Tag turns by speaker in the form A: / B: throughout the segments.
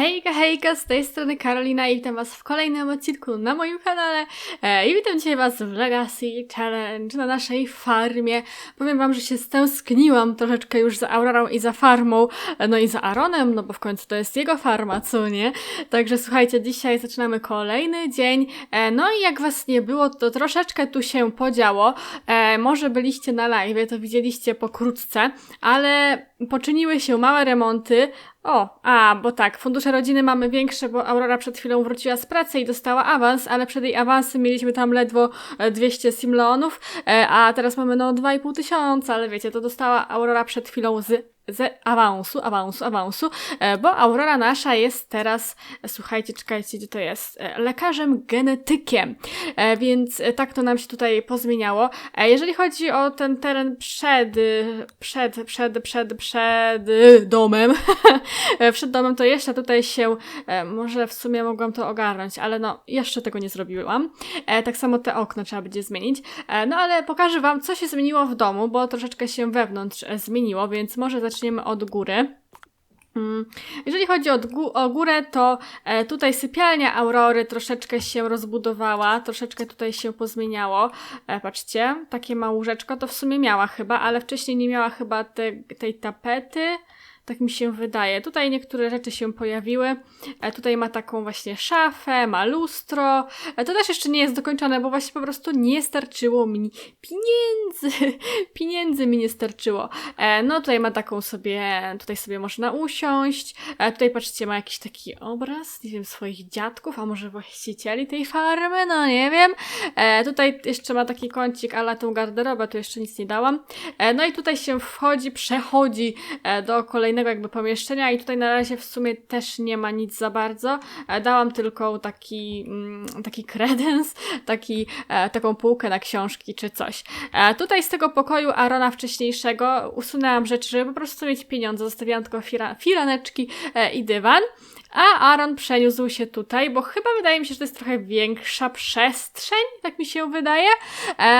A: Hejka, hejka, z tej strony Karolina i witam was w kolejnym odcinku na moim kanale e, i witam dzisiaj was w Legacy Challenge na naszej farmie. Powiem wam, że się stęskniłam troszeczkę już za Aurorą i za farmą, e, no i za Aaronem, no bo w końcu to jest jego farma, co nie? Także słuchajcie, dzisiaj zaczynamy kolejny dzień, e, no i jak was nie było, to troszeczkę tu się podziało. E, może byliście na live, to widzieliście pokrótce, ale poczyniły się małe remonty, o, a, bo tak, fundusze rodziny mamy większe, bo Aurora przed chwilą wróciła z pracy i dostała awans, ale przed jej awansem mieliśmy tam ledwo e, 200 simleonów, e, a teraz mamy no 2,5 tysiąca, ale wiecie, to dostała Aurora przed chwilą z z awansu, awansu, awansu, e, bo Aurora nasza jest teraz, słuchajcie, czekajcie, gdzie to jest, e, lekarzem genetykiem, e, więc tak to nam się tutaj pozmieniało. Jeżeli chodzi o ten teren przed, przed, przed, przed, przed domem, przed domem, to jeszcze tutaj się, może w sumie mogłam to ogarnąć, ale no, jeszcze tego nie zrobiłam. Tak samo te okno trzeba będzie zmienić. No ale pokażę Wam, co się zmieniło w domu, bo troszeczkę się wewnątrz zmieniło, więc może zaczniemy od góry. Mm, Jeżeli chodzi o, gó- o górę, to e, tutaj sypialnia Aurory troszeczkę się rozbudowała, troszeczkę tutaj się pozmieniało. E, patrzcie, takie małe łóżeczko to w sumie miała chyba, ale wcześniej nie miała chyba te, tej tapety. Tak mi się wydaje. Tutaj niektóre rzeczy się pojawiły. E, tutaj ma taką właśnie szafę, ma lustro. E, to też jeszcze nie jest dokończone, bo właśnie po prostu nie starczyło mi pieniędzy. pieniędzy mi nie starczyło. E, no tutaj ma taką sobie, tutaj sobie można usiąść. Tutaj patrzcie, ma jakiś taki obraz, nie wiem, swoich dziadków, a może właścicieli tej farmy, no nie wiem. Tutaj jeszcze ma taki kącik, ale tą garderobę tu jeszcze nic nie dałam. No i tutaj się wchodzi, przechodzi do kolejnego jakby pomieszczenia i tutaj na razie w sumie też nie ma nic za bardzo. E, dałam tylko taki, mm, taki kredens, taki, e, taką półkę na książki czy coś. E, tutaj z tego pokoju Arona wcześniejszego usunęłam rzeczy, żeby po prostu mieć pieniądze. Zostawiłam tylko fira, firaneczki i dywan. A Aaron przeniósł się tutaj, bo chyba wydaje mi się, że to jest trochę większa przestrzeń, tak mi się wydaje.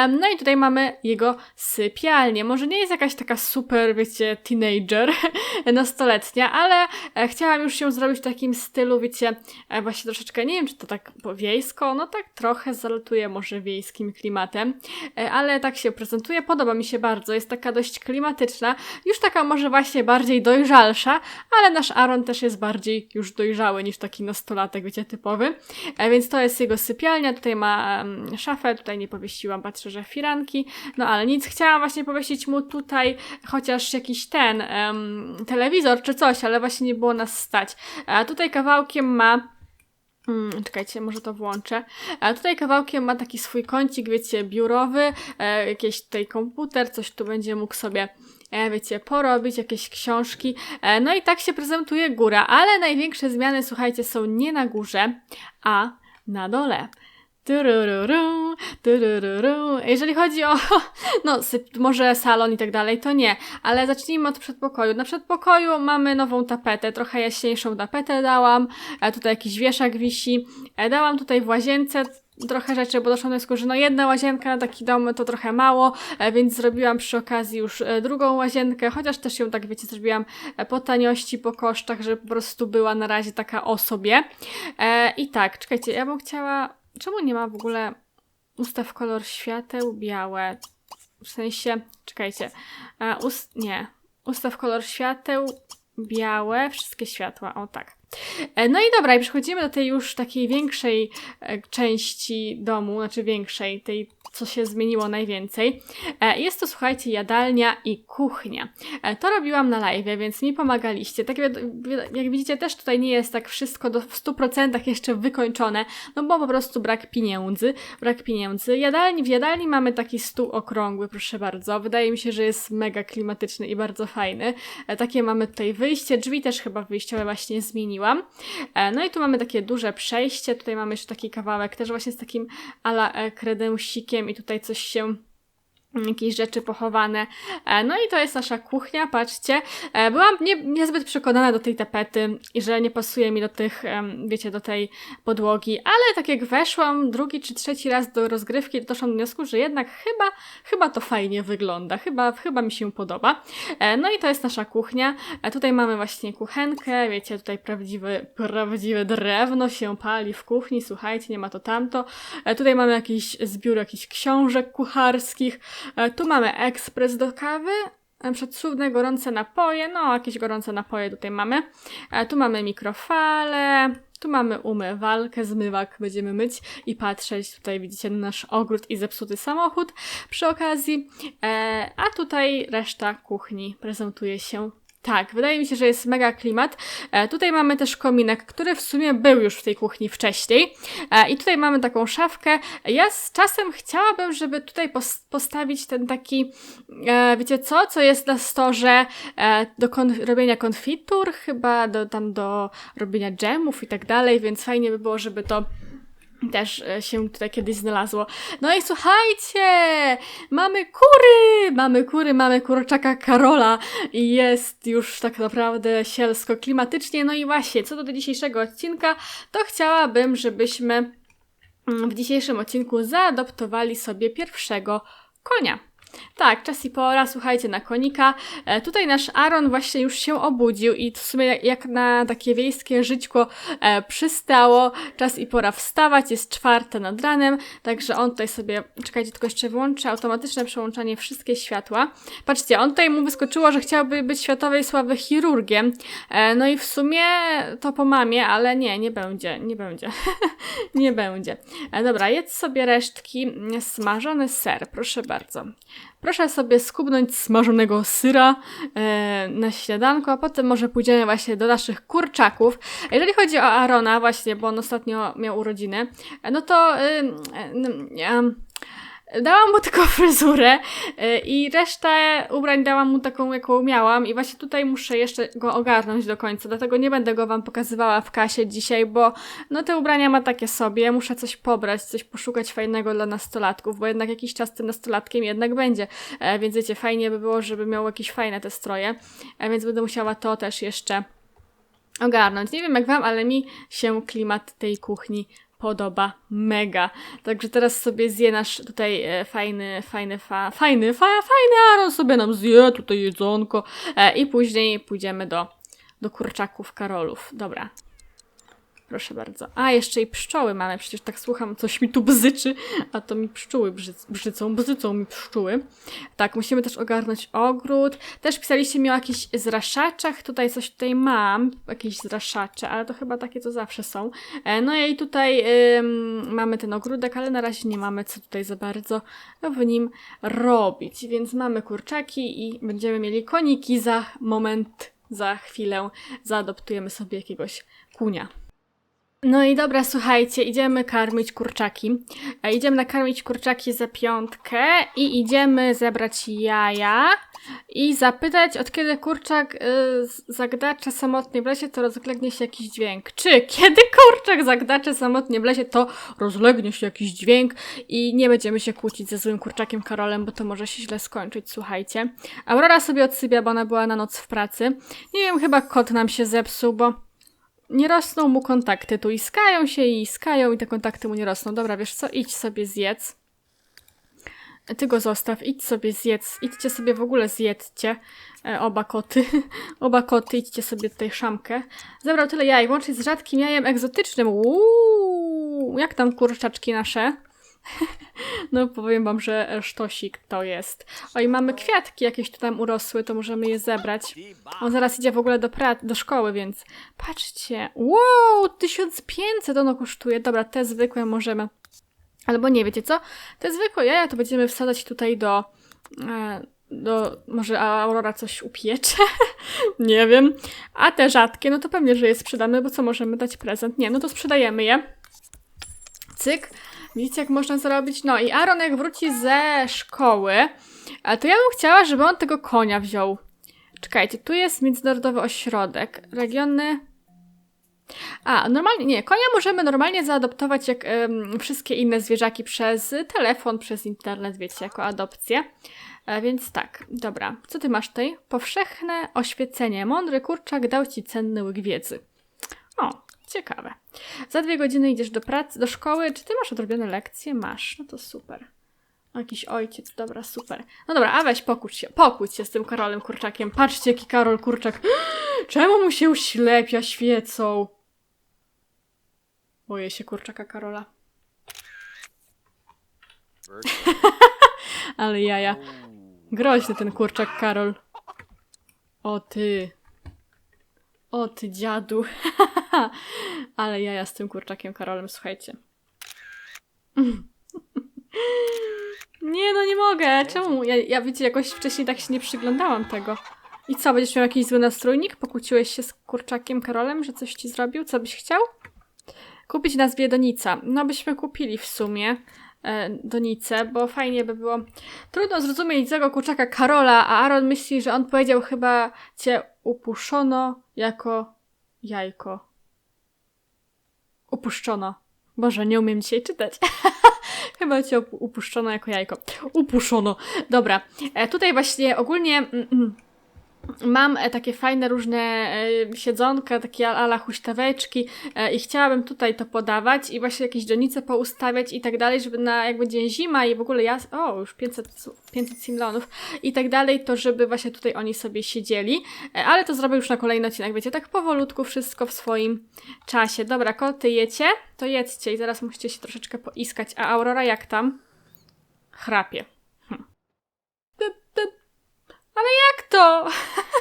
A: No i tutaj mamy jego sypialnię. Może nie jest jakaś taka super, wiecie, teenager, nastoletnia, ale e, chciałam już ją zrobić w takim stylu, wiecie, e, właśnie troszeczkę, nie wiem, czy to tak wiejsko, no tak trochę zalatuje może wiejskim klimatem, e, ale tak się prezentuje, podoba mi się bardzo, jest taka dość klimatyczna, już taka może właśnie bardziej dojrzalsza, ale nasz Aaron też jest bardziej już dojrzały niż taki nastolatek, wiecie, typowy. E, więc to jest jego sypialnia, tutaj ma um, szafę, tutaj nie powiesiłam, patrzę, że firanki, no ale nic, chciałam właśnie powiesić mu tutaj chociaż jakiś ten em, telewizor czy coś, ale właśnie nie było nas stać. A tutaj kawałkiem ma Hmm, czekajcie, może to włączę. A tutaj kawałkiem ma taki swój kącik, wiecie, biurowy, e, jakiś tutaj komputer, coś tu będzie mógł sobie, e, wiecie, porobić, jakieś książki. E, no i tak się prezentuje góra, ale największe zmiany, słuchajcie, są nie na górze, a na dole. Turururu, turururu. Jeżeli chodzi o, no, może salon i tak dalej, to nie, ale zacznijmy od przedpokoju. Na przedpokoju mamy nową tapetę, trochę jaśniejszą tapetę dałam, e, tutaj jakiś wieszak wisi, e, dałam tutaj w łazience trochę rzeczy, bo doszło do wniosku, że no jedna łazienka na taki dom to trochę mało, e, więc zrobiłam przy okazji już e, drugą łazienkę, chociaż też ją tak, wiecie, zrobiłam e, po taniości, po kosztach, żeby po prostu była na razie taka o sobie. I tak, czekajcie, ja bym chciała Czemu nie ma w ogóle ustaw kolor świateł białe? W sensie, czekajcie. Ust, nie. Ustaw kolor świateł białe, wszystkie światła. O tak. E, No i dobra, i przechodzimy do tej już takiej większej e, części domu, znaczy większej, tej, co się zmieniło najwięcej. E, Jest to, słuchajcie, jadalnia i kuchnia. E, To robiłam na live, więc mi pomagaliście. Tak jak, widzicie, też tutaj nie jest tak wszystko do, w 100% jeszcze wykończone, no bo po prostu brak pieniędzy. Brak pieniędzy. Jadalni, w jadalni mamy taki stół okrągły, proszę bardzo. Wydaje mi się, że jest mega klimatyczny i bardzo fajny. E, Takie mamy tutaj wyjście, drzwi też chyba wyjściowe właśnie zmieniłam. No i tu mamy takie duże przejście, tutaj mamy jeszcze taki kawałek też właśnie z takim ala kredensikiem i tutaj coś się jakieś rzeczy pochowane. E, No i to jest nasza kuchnia, patrzcie. E, Byłam nie, niezbyt przekonana do tej tapety i że nie pasuje mi do tych, wiecie, do tej podłogi, ale tak jak weszłam drugi czy trzeci raz do rozgrywki, doszłam do wniosku, że jednak chyba, chyba to fajnie wygląda, chyba, chyba mi się podoba. E, No i to jest nasza kuchnia. Tutaj mamy właśnie kuchenkę, wiecie, tutaj prawdziwe, prawdziwe drewno się pali w kuchni, słuchajcie, nie ma to tamto. Tutaj mamy jakiś zbiór jakichś książek kucharskich. E, Tu mamy ekspres do kawy, przykład cudne, gorące napoje, no jakieś gorące napoje tutaj mamy. E, Tu mamy mikrofale, tu mamy umywalkę, zmywak będziemy myć i patrzeć. Tutaj widzicie nasz ogród i zepsuty samochód przy okazji. E, a tutaj reszta kuchni prezentuje się tak, wydaje mi się, że jest mega klimat. E, tutaj mamy też kominek, który w sumie był już w tej kuchni wcześniej. E, I tutaj mamy taką szafkę. Ja z czasem chciałabym, żeby tutaj pos- postawić ten taki, e, wiecie co, co jest na storze e, do robienia konfitur, chyba do, tam do robienia dżemów i tak dalej, więc fajnie by było, żeby to też e, się tutaj kiedyś znalazło. No i słuchajcie, mamy kury, mamy kury, mamy kurczaka Karola i jest już tak naprawdę sielsko klimatycznie. No i właśnie, co do dzisiejszego odcinka, to chciałabym, żebyśmy mm, w dzisiejszym odcinku zaadoptowali sobie pierwszego konia. Tak, czas i pora, słuchajcie, na konika. E, tutaj nasz Aaron właśnie już się obudził i w sumie jak, jak na takie wiejskie żyćko e, przystało. Czas i pora wstawać, jest czwarte nad ranem, także on tutaj sobie, czekajcie, tylko jeszcze włączę automatyczne przełączanie wszystkie światła. Patrzcie, on tutaj mu wyskoczyło, że chciałby być światowej sławy chirurgiem. E, no i w sumie to po mamie, ale nie, nie będzie, nie będzie. nie będzie. E, dobra, jedz sobie resztki. Smażony ser, proszę bardzo. Proszę sobie skubnąć smażonego syra e, na śniadanko, a potem może pójdziemy właśnie do naszych kurczaków. Jeżeli chodzi o Arona, właśnie, bo on ostatnio miał urodziny, e, no to y, y, Dałam mu tylko fryzurę y, i resztę ubrań dałam mu taką, jaką miałam. I właśnie tutaj muszę jeszcze go ogarnąć do końca, dlatego nie będę go wam pokazywała w kasie dzisiaj, bo no te ubrania ma takie sobie, muszę coś pobrać, coś poszukać fajnego dla nastolatków, bo jednak jakiś czas tym nastolatkiem jednak będzie, e, więc wiecie, fajnie by było, żeby miał jakieś fajne te stroje, e, więc będę musiała to też jeszcze ogarnąć. Nie wiem jak wam, ale mi się klimat tej kuchni podoba mega. Także teraz sobie zje nasz tutaj e, fajny, fajny, fa, fajny, fa, fajny Aaron sobie nam zje tutaj jedzonko e, i później pójdziemy do, do kurczaków Karolów. Dobra. Proszę bardzo. A, jeszcze i pszczoły mamy, przecież tak słucham, coś mi tu bzyczy, a to mi pszczóły brzyc, brzycą, bzycą mi pszczóły. Tak, musimy też ogarnąć ogród. Też pisaliście mi o jakichś zraszaczach, tutaj coś tutaj mam, jakieś zraszacze, ale to chyba takie, co zawsze są. E, No i tutaj mamy ten ogródek, ale na razie nie mamy co tutaj za bardzo w nim robić, więc mamy kurczaki i będziemy mieli koniki za moment, za chwilę zaadoptujemy sobie jakiegoś kunia. No i dobra, słuchajcie, idziemy karmić kurczaki. E, Idziemy nakarmić kurczaki za piątkę i idziemy zebrać jaja i zapytać, od kiedy kurczak y, z- zagdacze samotnie w lesie, to rozlegnie się jakiś dźwięk. Czy kiedy kurczak zagdacze samotnie w lesie, to rozlegnie się jakiś dźwięk i nie będziemy się kłócić ze złym kurczakiem Karolem, bo to może się źle skończyć, słuchajcie. Aurora sobie odsypia, bo ona była na noc w pracy. Nie wiem, chyba kot nam się zepsuł, bo nie rosną mu kontakty. Tu iskają się i iskają i te kontakty mu nie rosną. Dobra, wiesz co? Idź sobie zjedz. Ty go zostaw, idź sobie zjedz. Idźcie sobie w ogóle zjedzcie. E, oba koty. oba koty, idźcie sobie tutaj szamkę. Zebrał tyle jaj, łącznie z rzadkim jajem egzotycznym. Uuu, jak tam kurczaczki nasze? No powiem wam, że sztosik to jest. Oj, mamy kwiatki jakieś tu tam urosły, to możemy je zebrać. On zaraz idzie w ogóle do, pra- do szkoły, więc patrzcie. Wow, 1500 ono kosztuje. Dobra, te zwykłe możemy. Albo nie, wiecie co? Te zwykłe jaja to będziemy wsadzać tutaj do... E, do może Aurora coś upiecze? nie wiem. A te rzadkie, no to pewnie, że je sprzedamy, bo co możemy dać prezent? Nie, no to sprzedajemy je. Cyk. Widzicie, jak można zrobić? No i Aaron jak wróci ze szkoły, e, to ja bym chciała, żeby on tego konia wziął. Czekajcie, tu jest Międzynarodowy Ośrodek. Regiony... A, normalnie, nie, konia możemy normalnie zaadoptować jak em, wszystkie inne zwierzaki przez telefon, przez internet, wiecie, jako adopcję. E, więc tak, dobra. Co ty masz tutaj? Powszechne oświecenie. Mądry kurczak dał ci cenny łyk wiedzy. Ciekawe. Za dwie godziny idziesz do pracy, do szkoły. Czy ty masz odrobione lekcje? Masz. No to super. Jakiś ojciec, dobra, super. No dobra, a weź pokłóć się, pokłóć się z tym Karolem Kurczakiem. Patrzcie, jaki Karol Kurczak. Czemu mu się uślepia świecą? Boję się kurczaka Karola. Ale jaja. Groźny ten kurczak Karol. O ty. O ty dziadu. Ale jaja z tym kurczakiem Karolem, słuchajcie. Nie no, nie mogę. Czemu? Ja, ja wiecie, jakoś wcześniej tak się nie przyglądałam tego. I co, będziesz miał jakiś zły nastrójnik? Pokłóciłeś się z kurczakiem Karolem, że coś ci zrobił? Co byś chciał? Kupić nazwie Donica. No byśmy kupili w sumie e, Donicę, bo fajnie by było. Trudno zrozumieć tego kurczaka Karola, a Aaron myśli, że on powiedział chyba cię upuszono jako jajko. Upuszczono. Boże, nie umiem dzisiaj czytać. Chyba cię upu- upuszczono jako jajko. Upuszono. Dobra. E, tutaj właśnie ogólnie mm, mm, mam e, takie fajne różne e, siedzonka, takie ala huśtaweczki e, i chciałabym tutaj to podawać i właśnie jakieś donice poustawiać i tak dalej, żeby na jak będzie zima i w ogóle ja... O, już 500, su- 500 simlonów i tak dalej, to żeby właśnie tutaj oni sobie siedzieli. Ale to zrobię już na kolejny odcinek, wiecie, tak powolutku wszystko w swoim czasie. Dobra, koty jecie? To jedzcie i zaraz musicie się troszeczkę poiskać. A Aurora jak tam? Chrapie. Ale jak to?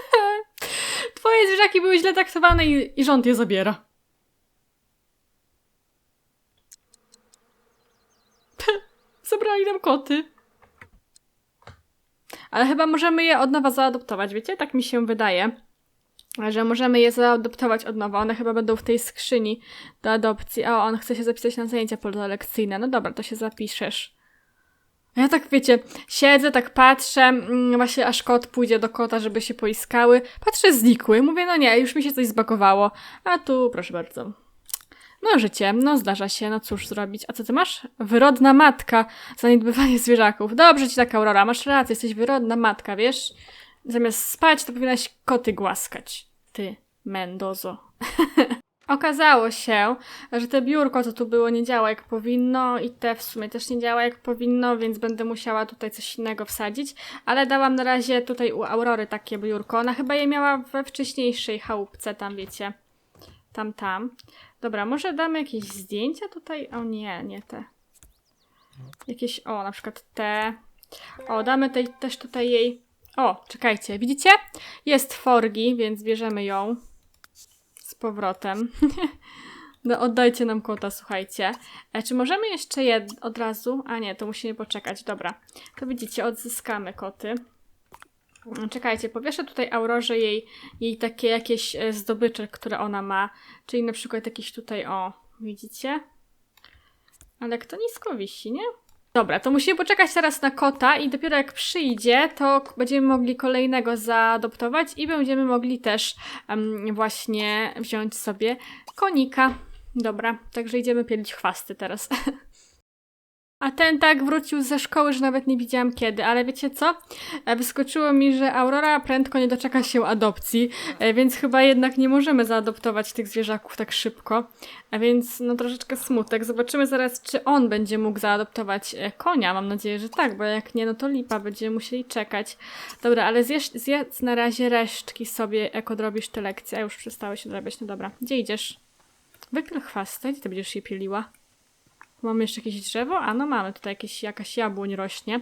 A: Twoje zwierzaki były źle traktowane i, i rząd je zabiera. Zabrali nam koty. Ale chyba możemy je od nowa zaadoptować, wiecie? Tak mi się wydaje. Że możemy je zaadoptować od nowa. One chyba będą w tej skrzyni do adopcji. O, on chce się zapisać na zajęcia pololekcyjne. No dobra, to się zapiszesz. Ja tak, wiecie, siedzę, tak patrzę, mm, właśnie aż kot pójdzie do kota, żeby się poiskały. Patrzę, znikły. Mówię, no nie, już mi się coś zbagowało. A tu, proszę bardzo. No życie, no zdarza się, no cóż zrobić. A co ty masz? Wyrodna matka, zaniedbywanie zwierzaków. Dobrze ci tak, Aurora, masz rację, jesteś wyrodna matka, wiesz? Zamiast spać, to powinnaś koty głaskać. Ty, Mendozo. Okazało się, że te biurko, co tu było, nie działa jak powinno i te w sumie też nie działa jak powinno, więc będę musiała tutaj coś innego wsadzić, ale dałam na razie tutaj u Aurory takie biurko. Ona chyba je miała we wcześniejszej chałupce, tam wiecie, tam, tam. Dobra, może damy jakieś zdjęcia tutaj? O nie, nie te. Jakieś, o, na przykład te. O, damy tej, też tutaj jej... O, czekajcie, widzicie? Jest Forgi, więc bierzemy ją powrotem. No, oddajcie nam kota, słuchajcie. E, czy możemy jeszcze je od razu? A nie, to musimy poczekać, dobra. To widzicie, odzyskamy koty. Mm, Czekajcie, powieszę tutaj Aurorze jej, jej takie jakieś e, zdobycze, które ona ma. Czyli na przykład jakieś tutaj, o, widzicie? Ale kto nisko wisi, nie? Dobra, to musimy poczekać teraz na kota i dopiero jak przyjdzie, to będziemy mogli kolejnego zaadoptować i będziemy mogli też em, właśnie wziąć sobie konika. Dobra, także idziemy pielić chwasty teraz. A ten tak wrócił ze szkoły, że nawet nie widziałam kiedy, ale wiecie co? E, Wyskoczyło mi, że Aurora prędko nie doczeka się adopcji, e, więc chyba jednak nie możemy zaadoptować tych zwierzaków tak szybko. A więc no troszeczkę smutek. Zobaczymy zaraz, czy on będzie mógł zaadoptować e, konia. Mam nadzieję, że tak, bo jak nie, no to lipa, będziemy musieli czekać. Dobra, ale zjesz, zjedz na razie resztki sobie, jak odrobisz te lekcje. A już przestałeś odrabiać, no dobra. Gdzie idziesz? Wypiel chwastę, gdzie ty będziesz je pieliła? Mamy jeszcze jakieś drzewo? A no mamy, tutaj jakieś, jakaś jabłoń rośnie.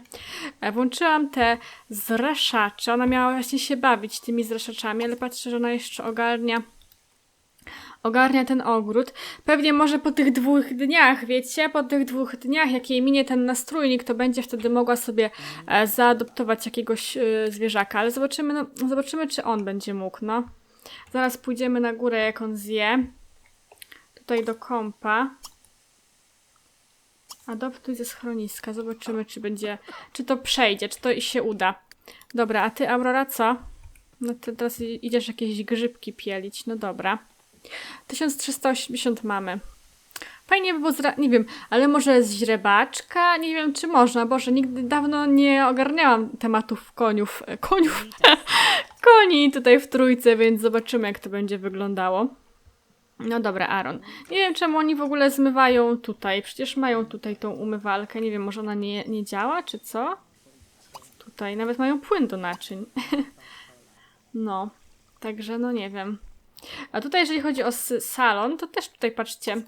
A: E, Włączyłam te zraszacze. Ona miała właśnie się bawić tymi zraszaczami, ale patrzę, że ona jeszcze ogarnia ogarnia ten ogród. Pewnie może po tych dwóch dniach, wiecie, po tych dwóch dniach, jak jej minie ten nastrójnik, to będzie wtedy mogła sobie e, zaadoptować jakiegoś e, zwierzaka, ale zobaczymy, no, zobaczymy, czy on będzie mógł, no. Zaraz pójdziemy na górę, jak on zje. Tutaj do kąpa. Adoptuj ze schroniska. Zobaczymy, czy będzie, czy to przejdzie, czy to się uda. Dobra, a ty, Aurora, co? No ty teraz idziesz jakieś grzybki pielić. No dobra. 1380 mamy. Fajnie by było, nie wiem, ale może z źrebaczka? Nie wiem, czy można, Boże, nigdy dawno nie ogarniałam tematów koniów, koniów, koni tutaj w trójce, więc zobaczymy, jak to będzie wyglądało. No dobra, Aaron. Nie wiem, czemu oni w ogóle zmywają tutaj. Przecież mają tutaj tą umywalkę. Nie wiem, może ona nie, nie działa, czy co? Tutaj nawet mają płyn do naczyń. no, także no nie wiem. A tutaj, jeżeli chodzi o salon, to też tutaj patrzcie,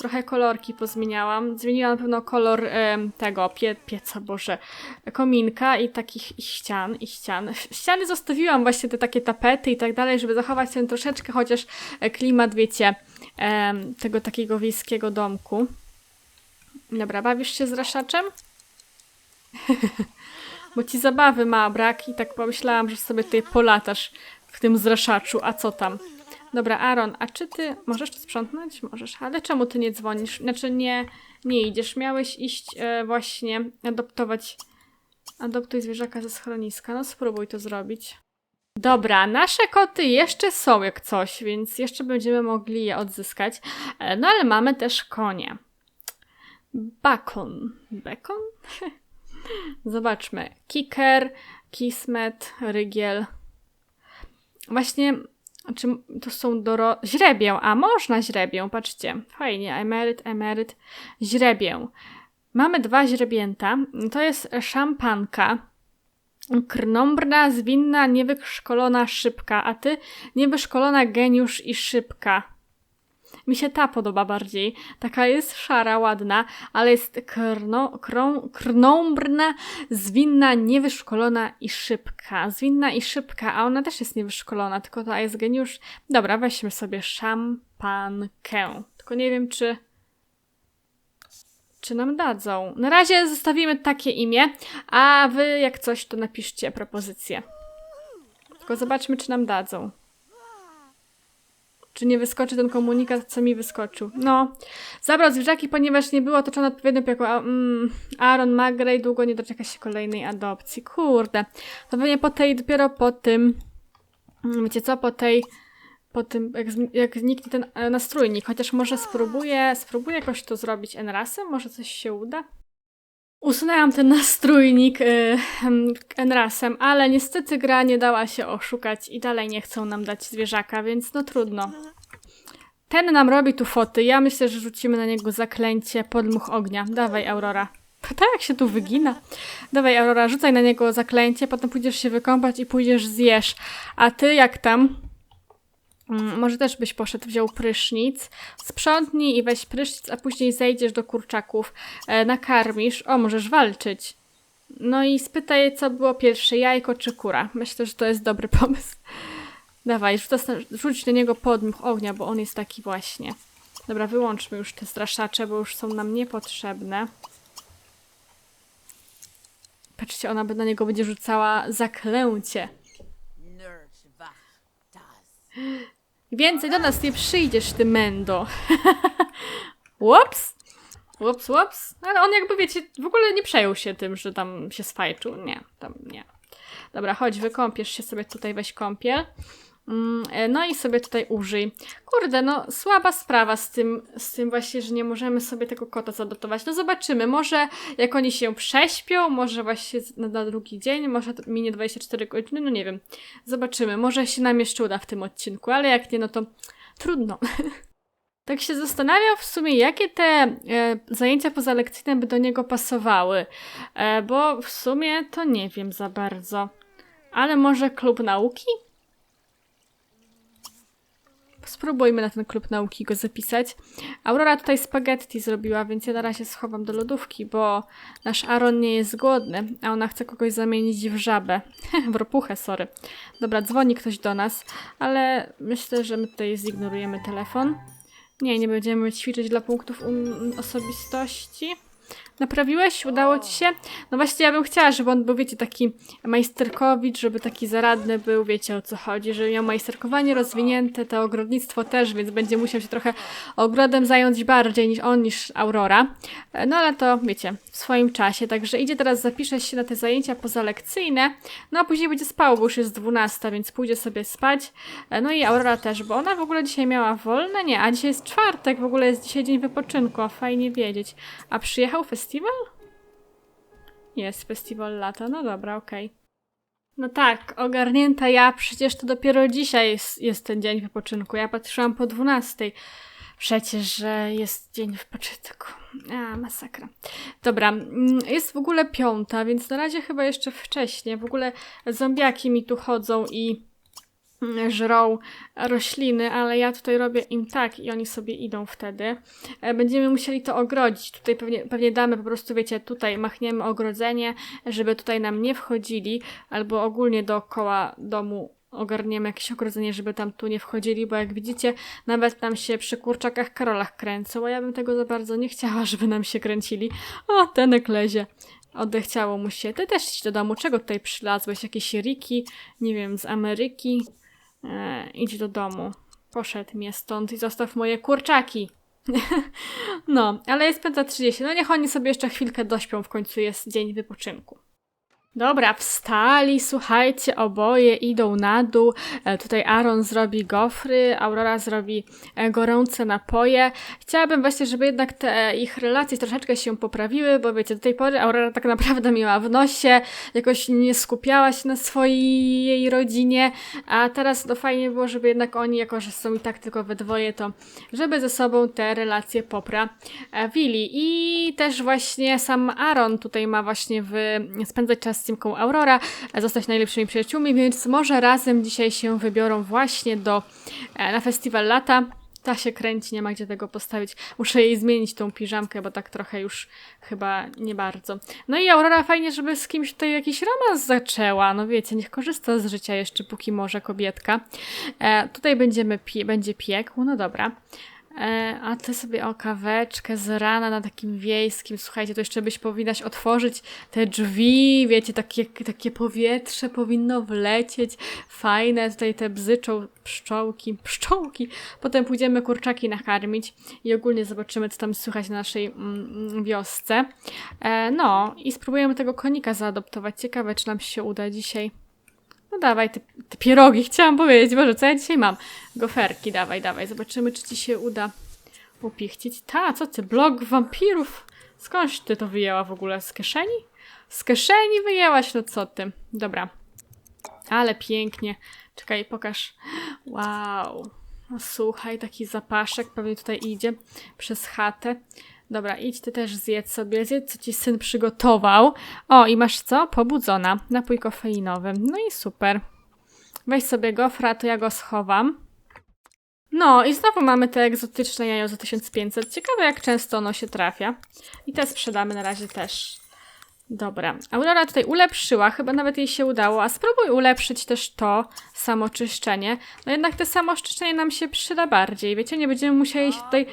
A: trochę kolorki pozmieniałam. Zmieniłam na pewno kolor tego pie, pieca, boże, kominka i takich i ścian, i ścian. Ściany zostawiłam właśnie te takie tapety i tak dalej, żeby zachować ten troszeczkę chociaż e, klimat, wiecie, tego takiego wiejskiego domku. Dobra, bawisz się z raszaczem? Bo ci zabawy ma brak i tak pomyślałam, że sobie tutaj polatasz w tym zraszaczu, a co tam? Dobra, Aaron, a czy ty możesz to sprzątnąć? Możesz, ale czemu ty nie dzwonisz? Znaczy nie, nie idziesz. Miałeś iść e, właśnie adoptować, adoptuj zwierzaka ze schroniska. No spróbuj to zrobić. Dobra, nasze koty jeszcze są jak coś, więc jeszcze będziemy mogli je odzyskać. E, No ale mamy też konie. Bakon. Bekon? Zobaczmy. Kicker, Kismet, Rygiel. Właśnie, czy to są doro... Źrebię, a można źrebię, patrzcie. Fajnie, emeryt, emeryt, źrebię. Mamy dwa źrebięta. To jest szampanka. Krnąbrna, zwinna, niewyszkolona, szybka, a ty niewyszkolona, geniusz i szybka. Mi się ta podoba bardziej. Taka jest szara, ładna, ale jest krno, krą, krnąbrna, zwinna, niewyszkolona i szybka. Zwinna i szybka, a ona też jest niewyszkolona, tylko ta jest geniusz. Dobra, weźmy sobie szampankę. Tylko nie wiem, czy czy nam dadzą. Na razie zostawimy takie imię, a wy jak coś, to napiszcie propozycję. Tylko zobaczmy, czy nam dadzą. Czy nie wyskoczy ten komunikat, co mi wyskoczył? No, zabrał zwierzaki, ponieważ nie było otoczone odpowiednio opieką. Mm, Aaron Magray długo nie doczeka się kolejnej adopcji. Kurde. To pewnie po tej, dopiero po tym, mm, wiecie co, po tej, po tym, jak, jak zniknie ten e, nastrójnik. Chociaż może spróbuję, spróbuję jakoś to zrobić Enrasem, może coś się uda. Usunęłam ten nastrójnik y, em, Enrasem, ale niestety gra nie dała się oszukać i dalej nie chcą nam dać zwierzaka, więc no trudno. Ten nam robi tu foty. Ja myślę, że rzucimy na niego zaklęcie podmuch ognia. Dawaj, Aurora. Tak jak się tu wygina. Dawaj, Aurora, rzucaj na niego zaklęcie, potem pójdziesz się wykąpać i pójdziesz zjesz. A ty jak tam? Mm, Może też byś poszedł, wziął prysznic, sprzątnij i weź prysznic, a później zejdziesz do kurczaków, e, nakarmisz. O, możesz walczyć. No i spytaj, co było pierwsze, jajko czy kura. Myślę, że to jest dobry pomysł. Dawaj, rzuć, rzuć na niego podmuch ognia, bo on jest taki właśnie. Dobra, wyłączmy już te straszacze, bo już są nam niepotrzebne. Patrzcie, ona na niego będzie rzucała zaklęcie. Więcej do nas nie przyjdziesz, ty mendo. Łops! Łops, łops. Ale on jakby, wiecie, w ogóle nie przejął się tym, że tam się sfajczył. Nie, tam nie. Dobra, chodź, wykąpiesz się sobie tutaj, weź kąpiel. Mm, e, No i sobie tutaj użyj. Kurde, no słaba sprawa z tym, z tym właśnie, że nie możemy sobie tego kota zaadoptować. No zobaczymy, może jak oni się prześpią, może właśnie na, na drugi dzień, może minie 24 godziny, no nie wiem. Zobaczymy, może się nam jeszcze uda w tym odcinku, ale jak nie, no to trudno. Tak się zastanawiam w sumie, jakie te e, zajęcia pozalekcyjne by do niego pasowały, e, bo w sumie to nie wiem za bardzo. Ale może klub nauki? Spróbujmy na ten klub nauki go zapisać. Aurora tutaj spaghetti zrobiła, więc ja na razie schowam do lodówki, bo nasz Aaron nie jest głodny, a ona chce kogoś zamienić w żabę. w ropuchę, sorry. Dobra, dzwoni ktoś do nas, ale myślę, że my tutaj zignorujemy telefon. Nie, nie będziemy ćwiczyć dla punktów um, osobistości. Naprawiłeś? Udało ci się? No właśnie, ja bym chciała, żeby on był, wiecie, taki majsterkowicz, żeby taki zaradny był, wiecie o co chodzi, żeby miał majsterkowanie rozwinięte, to ogrodnictwo też, więc będzie musiał się trochę ogrodem zająć bardziej niż on, niż Aurora. No ale to, wiecie, w swoim czasie, także idzie teraz, zapisze się na te zajęcia pozalekcyjne, no a później będzie spał, bo już jest 12, więc pójdzie sobie spać. No i Aurora też, bo ona w ogóle dzisiaj miała wolne, nie, a dzisiaj jest czwartek, w ogóle jest dzisiaj dzień wypoczynku, a fajnie wiedzieć. A przyjechał festiwal? Jest festiwal lata, no dobra, okej. No tak, ogarnięta ja, przecież to dopiero dzisiaj jest, jest ten dzień wypoczynku. Ja patrzyłam po 12. Przecież, że jest dzień wypoczynku. A, masakra. Dobra, mm, jest w ogóle piąta, więc na razie chyba jeszcze wcześnie. W ogóle zombiaki mi tu chodzą i żrą rośliny, ale ja tutaj robię im tak i oni sobie idą wtedy. E, Będziemy musieli to ogrodzić. Tutaj pewnie, pewnie damy po prostu, wiecie, tutaj machniemy ogrodzenie, żeby tutaj nam nie wchodzili, albo ogólnie dookoła domu ogarniemy jakieś ogrodzenie, żeby tam tu nie wchodzili, bo jak widzicie, nawet nam się przy kurczakach Karolach kręcą, a ja bym tego za bardzo nie chciała, żeby nam się kręcili. O, ten eklezie. Odechciało mu się. Ty też idź do domu. Czego tutaj przylazłeś? Jakieś riki? Nie wiem, z Ameryki? E, idź do domu. Poszedł mnie stąd i zostaw moje kurczaki. no, ale jest 5.30. No niech oni sobie jeszcze chwilkę dośpią, w końcu jest dzień wypoczynku. Dobra, wstali, słuchajcie, oboje idą na dół. E, tutaj Aaron zrobi gofry, Aurora zrobi e, gorące napoje. Chciałabym właśnie, żeby jednak te e, ich relacje troszeczkę się poprawiły, bo wiecie, do tej pory Aurora tak naprawdę miała w nosie, jakoś nie skupiała się na swojej jej rodzinie, a teraz no fajnie było, żeby jednak oni, jako że są i tak tylko we dwoje, to żeby ze sobą te relacje poprawili. I też właśnie sam Aaron tutaj ma właśnie w, spędzać czas z Cimką Aurora, zostać najlepszymi przyjaciółmi, więc może razem dzisiaj się wybiorą właśnie do, e, na festiwal lata. Ta się kręci, nie ma gdzie tego postawić. Muszę jej zmienić tą piżamkę, bo tak trochę już chyba nie bardzo. No i Aurora fajnie, żeby z kimś tutaj jakiś romans zaczęła. No wiecie, niech korzysta z życia jeszcze, póki może kobietka. E, tutaj będziemy pie będzie piekł, no dobra. E, a ty sobie o kaweczkę z rana na takim wiejskim, słuchajcie, to jeszcze byś powinnaś otworzyć te drzwi, wiecie, takie, takie powietrze powinno wlecieć, fajne, tutaj te bzyczą pszczołki, pszczołki. Potem pójdziemy kurczaki nakarmić i ogólnie zobaczymy, co tam słychać na naszej mm, wiosce. E, no i spróbujemy tego konika zaadoptować. Ciekawe, czy nam się uda dzisiaj. No dawaj, te, te pierogi, chciałam powiedzieć. Boże, co ja dzisiaj mam? Goferki, dawaj, dawaj. Zobaczymy, czy ci się uda upichcić. Ta, co ty, blok wampirów? Skądś ty to wyjęła w ogóle? Z kieszeni? Z kieszeni wyjęłaś, no co ty? Dobra. Ale pięknie. Czekaj, pokaż. Wow. No słuchaj, taki zapaszek pewnie tutaj idzie przez chatę. Dobra, idź ty też zjedz sobie, zjedz co ci syn przygotował. O, i masz co? Pobudzona. Napój kofeinowy. No i super. Weź sobie gofra, to ja go schowam. No i znowu mamy te egzotyczne jajo za 1500. Ciekawe jak często ono się trafia. I te sprzedamy na razie też. Dobra, Aurora tutaj ulepszyła, chyba nawet jej się udało, a spróbuj ulepszyć też to samoczyszczenie. No jednak te samoczyszczenie nam się przyda bardziej, wiecie, nie będziemy musieli się tutaj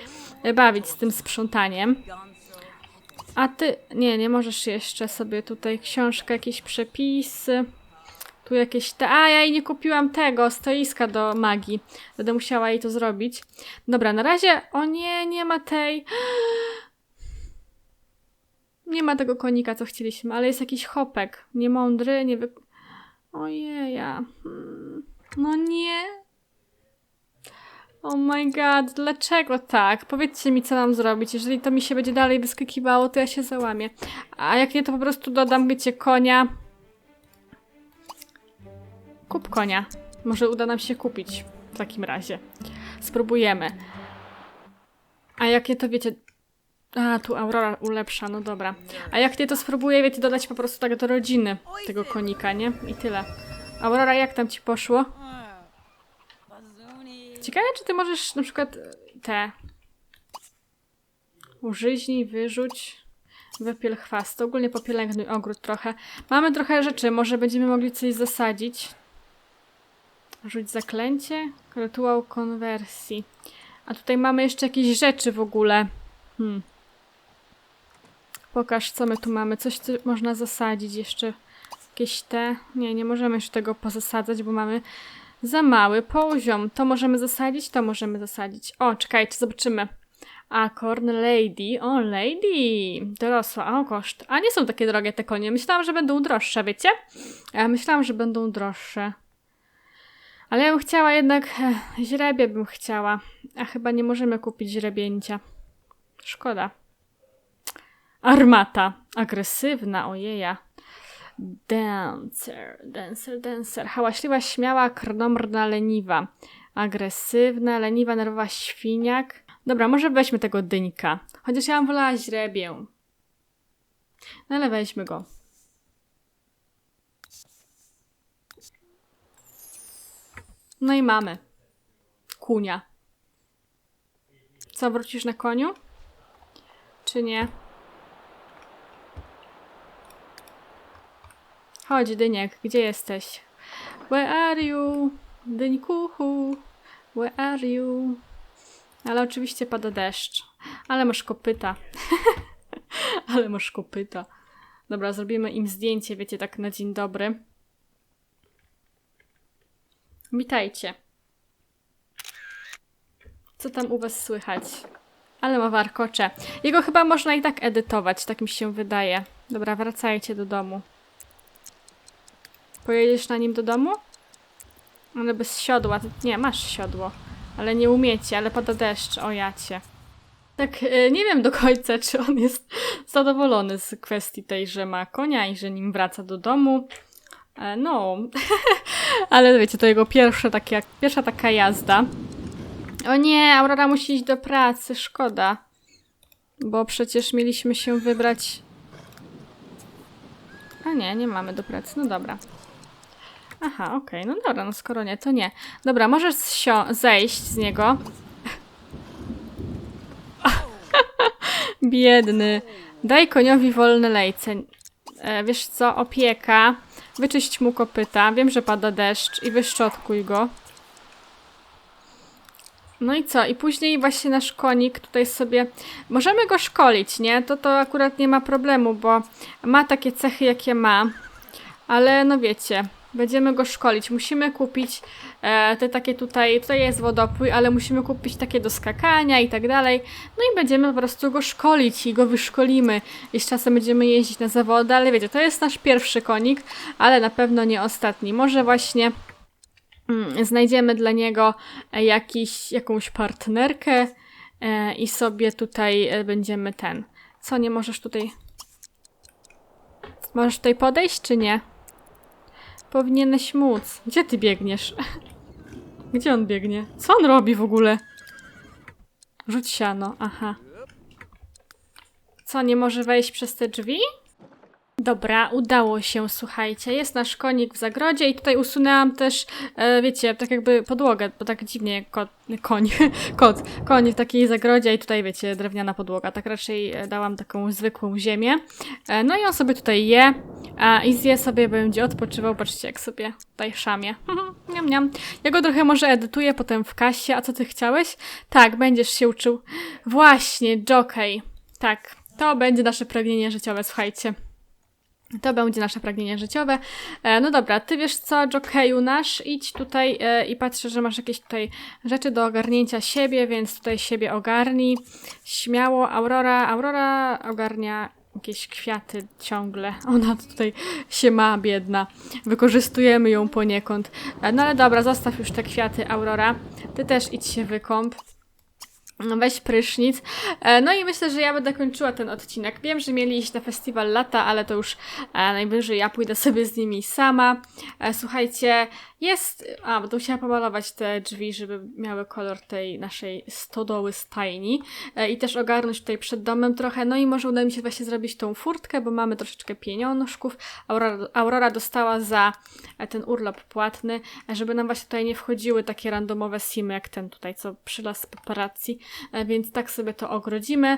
A: e, bawić z tym sprzątaniem. A ty, nie, nie możesz jeszcze sobie tutaj książkę, jakieś przepisy. Tu jakieś te. A ja jej nie kupiłam tego stoiska do magii. Będę musiała jej to zrobić. Dobra, na razie. O nie, nie ma tej. Nie ma tego konika, co chcieliśmy, ale jest jakiś chopek. Niemądry, nie wy... Ojeja. Hmm. No nie. Oh my god, dlaczego tak? Powiedzcie mi, co mam zrobić. Jeżeli to mi się będzie dalej wyskakiwało, to ja się załamię. A jak nie, to po prostu dodam, wiecie, konia. Kup konia. Może uda nam się kupić w takim razie. Spróbujemy. A jak nie, to wiecie... A, tu Aurora ulepsza, no dobra. A jak nie, to spróbuję, wiecie, dodać po prostu tak do rodziny tego konika, nie? I tyle. Aurora, jak tam ci poszło? Ciekawe, czy ty możesz na przykład e, te użyźnij, wyrzuć, wypiel chwast. Ogólnie popielęgnuj ogród trochę. Mamy trochę rzeczy, może będziemy mogli coś zasadzić. Rzuć zaklęcie, rytuał konwersji. A tutaj mamy jeszcze jakieś rzeczy w ogóle. Hmm. Pokaż, co my tu mamy. Coś, co można zasadzić jeszcze. Jakieś te... Nie, nie możemy już tego pozasadzać, bo mamy za mały poziom. To możemy zasadzić, to możemy zasadzić. O, czekajcie, zobaczymy. A, Corn Lady. O, Lady. Dorosła. O, koszt. A, nie są takie drogie te konie. Myślałam, że będą droższe, wiecie? Ja myślałam, że będą droższe. Ale ja bym chciała jednak... eh, Źrebie bym chciała. A chyba nie możemy kupić źrebięcia. Szkoda. Armata. Agresywna, ojeja. Dancer, dancer, dancer. Hałaśliwa, śmiała, krnomrna, leniwa. Agresywna, leniwa, nerwowa, świniak. Dobra, może weźmy tego dyńka. Chociaż ja bym wolała źrebię. No ale weźmy go. No i mamy. Kunia. Co, wrócisz na koniu? Czy nie? Chodź, Dyniek, gdzie jesteś? Where are you? Dyńkuchu, where are you? Ale oczywiście pada deszcz. Ale masz kopyta. Ale masz kopyta. Dobra, zrobimy im zdjęcie, wiecie, tak na dzień dobry. Witajcie. Co tam u was słychać? Ale ma warkocze. Jego chyba można i tak edytować, tak mi się wydaje. Dobra, wracajcie do domu. Pojedziesz na nim do domu? Ale bez siodła. Nie, masz siodło. Ale nie umiecie, ale pada deszcz. O jacie. Tak, e, nie wiem do końca, czy on jest zadowolony z kwestii tej, że ma konia i że nim wraca do domu. E, No, ale wiecie, to jego pierwsze takie, pierwsza taka jazda. O nie, Aurora musi iść do pracy, szkoda. Bo przecież mieliśmy się wybrać. A nie, nie mamy do pracy, no dobra. Aha, okej, no dobra, no skoro nie, to nie. Dobra, możesz sio- zejść z niego. Biedny. Daj koniowi wolne lejce. E, wiesz co, opieka. Wyczyść mu kopyta. Wiem, że pada deszcz i wyszczotkuj go. No i co? I później właśnie nasz konik tutaj sobie... Możemy go szkolić, nie? To to akurat nie ma problemu, bo ma takie cechy, jakie ma. Ale no wiecie, będziemy go szkolić. Musimy kupić e, te takie tutaj... Tutaj jest wodopój, ale musimy kupić takie do skakania i tak dalej. No i będziemy po prostu go szkolić i go wyszkolimy. I z czasem będziemy jeździć na zawody, ale wiecie, to jest nasz pierwszy konik, ale na pewno nie ostatni. Może właśnie mm, znajdziemy dla niego e, jakiś, jakąś partnerkę e, i sobie tutaj e, będziemy ten. Co, nie możesz tutaj... Możesz tutaj podejść, czy nie? Powinieneś móc. Gdzie ty biegniesz? Gdzie on biegnie? Co on robi w ogóle? Rzuć siano, aha. Co, nie może wejść przez te drzwi? Dobra, udało się, słuchajcie. Jest nasz konik w zagrodzie i tutaj usunęłam też, e, wiecie, tak jakby podłogę, bo tak dziwnie kot, koń, kot, koń w takiej zagrodzie i tutaj, wiecie, drewniana podłoga. Tak raczej e, dałam taką zwykłą ziemię. E, no i on sobie tutaj je a, i zje sobie, będzie odpoczywał. Patrzcie, jak sobie tutaj szamie. niam, niam. Ja go trochę może edytuję potem w kasie. A co ty chciałeś? Tak, będziesz się uczył. Właśnie, jockey. Tak, to będzie nasze pragnienie życiowe, słuchajcie. To będzie nasze pragnienie życiowe. E, no dobra, ty wiesz co, Jokeju nasz, idź tutaj e, i patrzę, że masz jakieś tutaj rzeczy do ogarnięcia siebie, więc tutaj siebie ogarnij. Śmiało, Aurora, Aurora ogarnia jakieś kwiaty ciągle. Ona tutaj się ma, biedna. Wykorzystujemy ją poniekąd. No ale dobra, zostaw już te kwiaty, Aurora. Ty też idź się wykąp. No, Weź prysznic. E, No i myślę, że ja będę kończyła ten odcinek. Wiem, że mieli iść na festiwal lata, ale to już e, najwyżej ja pójdę sobie z nimi sama. E, Słuchajcie, jest... A, będę musiała pomalować te drzwi, żeby miały kolor tej naszej stodoły stajni. E, I też ogarnąć tutaj przed domem trochę. No i może uda mi się właśnie zrobić tą furtkę, bo mamy troszeczkę pieniążków. Aurora, Aurora dostała za e, ten urlop płatny, e, żeby nam właśnie tutaj nie wchodziły takie randomowe simy, jak ten tutaj, co przylas paparazzi. Więc tak sobie to ogrodzimy.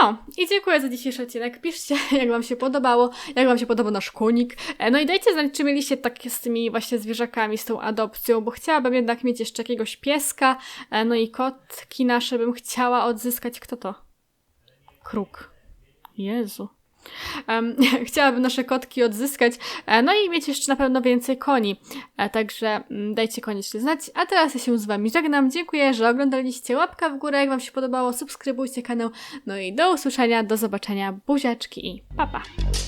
A: No i dziękuję za dzisiejszy odcinek. Piszcie, jak Wam się podobało, jak Wam się podobał nasz konik. No i dajcie znać, czy mieliście takie z tymi właśnie zwierzakami, z tą adopcją, bo chciałabym jednak mieć jeszcze jakiegoś pieska. E, No i kotki nasze bym chciała odzyskać. Kto to? Kruk. Jezu. Em, chciałabym nasze kotki odzyskać, e, no i mieć jeszcze na pewno więcej koni. E, Także mm, dajcie koniecznie znać. A teraz ja się z Wami żegnam. Dziękuję, że oglądaliście. Łapka w górę, jak Wam się podobało. Subskrybujcie kanał. No i do usłyszenia, do zobaczenia. Buziaczki i papa. Pa.